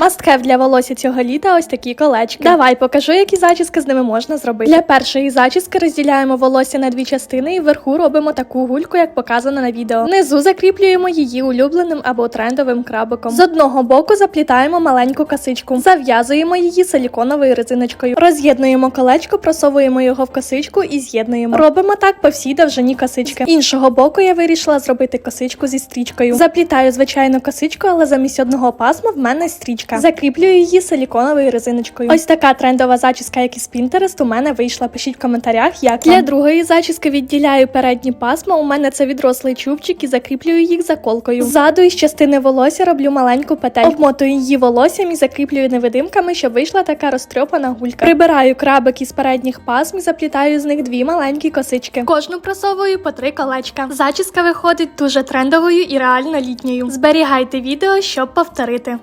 Мастхев для волосся цього літа ось такі колечки. Давай покажу, які зачіски з ними можна зробити. Для першої зачіски розділяємо волосся на дві частини і вверху робимо таку гульку, як показано на відео. Внизу закріплюємо її улюбленим або трендовим крабиком. З одного боку заплітаємо маленьку косичку, зав'язуємо її силіконовою резиночкою. Роз'єднуємо колечко, просовуємо його в косичку і з'єднуємо. Робимо так по всій довжині косички. З іншого боку я вирішила зробити косичку зі стрічкою. Заплітаю звичайну косичку, але замість одного пасма в мене стрічка. Закріплюю її силіконовою резиночкою. Ось така трендова зачіска, як із Pinterest, у мене вийшла. Пишіть в коментарях, як для другої зачіски відділяю передні пасма. У мене це відрослий чубчик і закріплюю їх заколкою. Ззаду із частини волосся роблю маленьку петельку. Обмотую її волоссям і закріплюю невидимками, щоб вийшла така розтрьопана гулька. Прибираю крабик із передніх пасм і заплітаю з них дві маленькі косички. Кожну просовую по три колечка. Зачіска виходить дуже трендовою і реально літньою. Зберігайте відео, щоб повторити.